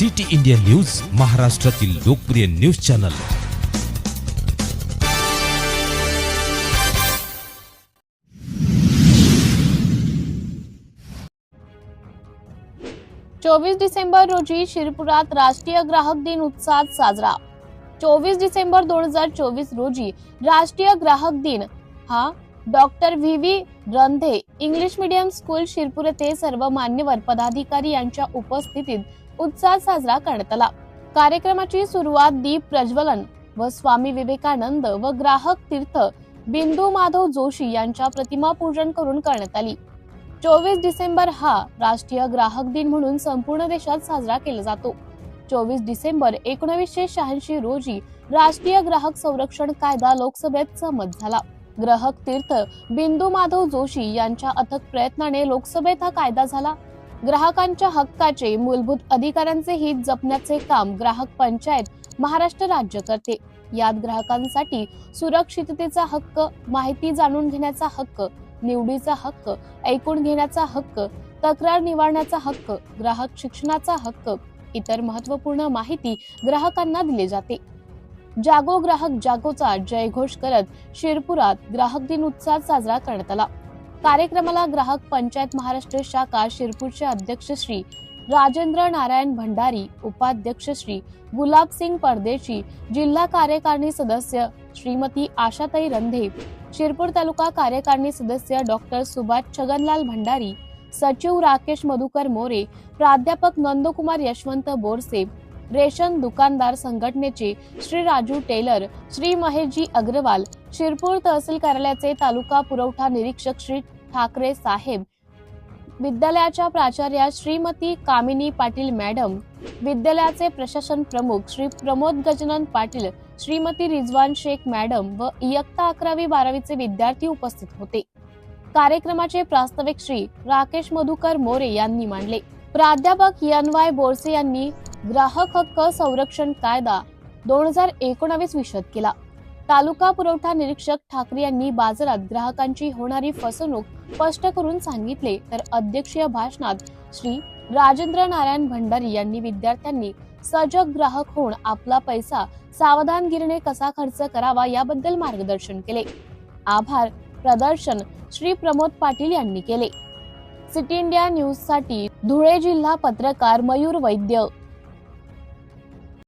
City India news महाराष्ट्रातील लोकप्रिय news channel. चोवीस डिसेंबर रोजी शिरपुरात राष्ट्रीय ग्राहक दिन उत्साहात साजरा. चोवीस डिसेंबर दोन हजार चोवीस रोजी राष्ट्रीय ग्राहक दिन. हा doctor V V Randhe English medium school Shirpur येथे सर्व मान्यवर पदाधिकारी यांच्या उपस्थितीत उत्साहात साजरा करण्यात आला. कार्यक्रमाची सुरुवात दीप प्रज्वलन व स्वामी विवेकानंद व ग्राहक तीर्थ बिंदू माधव जोशी यांच्या प्रतिमा पूजन करून करण्यात आली. चोवीस डिसेंबर हा राष्ट्रीय ग्राहक दिन म्हणून संपूर्ण देशात साजरा केला जातो. चोवीस डिसेंबर एकोणीसशे शहाऐंशी रोजी राष्ट्रीय ग्राहक संरक्षण कायदा लोकसभेत संमत झाला. ग्राहक तीर्थ बिंदू माधव जोशी यांच्या अथक प्रयत्नाने लोकसभेत हा कायदा झाला. ग्राहकांच्या हक्काचे मूलभूत अधिकारांचे हित जपण्याचे काम ग्राहक पंचायत महाराष्ट्र राज्य करते. यात ग्राहकांसाठी सुरक्षिततेचा हक्क माहिती जाणून घेण्याचा हक्क निवडीचा हक्क ऐकून घेण्याचा हक्क तक्रार निवारण्याचा हक्क ग्राहक शिक्षणाचा हक्क इतर महत्त्वपूर्ण माहिती ग्राहकांना दिली जाते. जागो ग्राहक जागोचा जयघोष करत शिरपुरात ग्राहक दिन उत्साहात साजरा करण्यात आला. कार्यक्रमाला ग्राहक पंचायत महाराष्ट्र शाखा शिरपूरचे अध्यक्ष श्री राजेंद्र नारायण भंडारी उपाध्यक्ष श्री गुलाबसिंग परदेशी जिल्हा कार्यकारिणी सदस्य श्रीमती आशाताई रंधे शिरपूर तालुका कार्यकारिणी सदस्य डॉक्टर सुभाष छगनलाल भंडारी सचिव राकेश मधुकर मोरे प्राध्यापक नंदकुमार यशवंत बोरसे रेशन दुकानदार संघटनेचे श्री राजू टेलर श्री महेशजी अग्रवाल शिरपूर तहसील कार्यालयाचे तालुका पुरवठा निरीक्षक श्री ठाकरे साहेब विद्यालयाच्या प्राचार्या श्रीमती कामिनी पाटील मॅडम विद्यालयाचे प्रशासन प्रमुख श्री प्रमोद गजनन पाटील श्रीमती रिजवान शेख मॅडम व इयत्ता अकरावी बारावीचे विद्यार्थी उपस्थित होते. कार्यक्रमाचे प्रास्ताविक श्री राकेश मधुकर मोरे यांनी मांडले. प्राध्यापक यन वाय बोरसे यांनी ग्राहक हक्क संरक्षण कायदा दोन हजार एकोणावीस विशद केला. तालुका पुरवठा निरीक्षक ठाकरे यांनी बाजारात ग्राहकांची होणारी फसवणूक स्पष्ट करून सांगितले तर अध्यक्षीय भाषणात श्री राजेंद्र नारायण भंडारी यांनी विद्यार्थ्यांनी सजग ग्राहक होऊन आपला पैसा सावधानगिरीने कसा खर्च करावा याबद्दल मार्गदर्शन केले. आभार प्रदर्शन श्री प्रमोद पाटील यांनी केले. सिटी इंडिया न्यूजसाठी धुळे जिल्हा पत्रकार मयूर वैद्य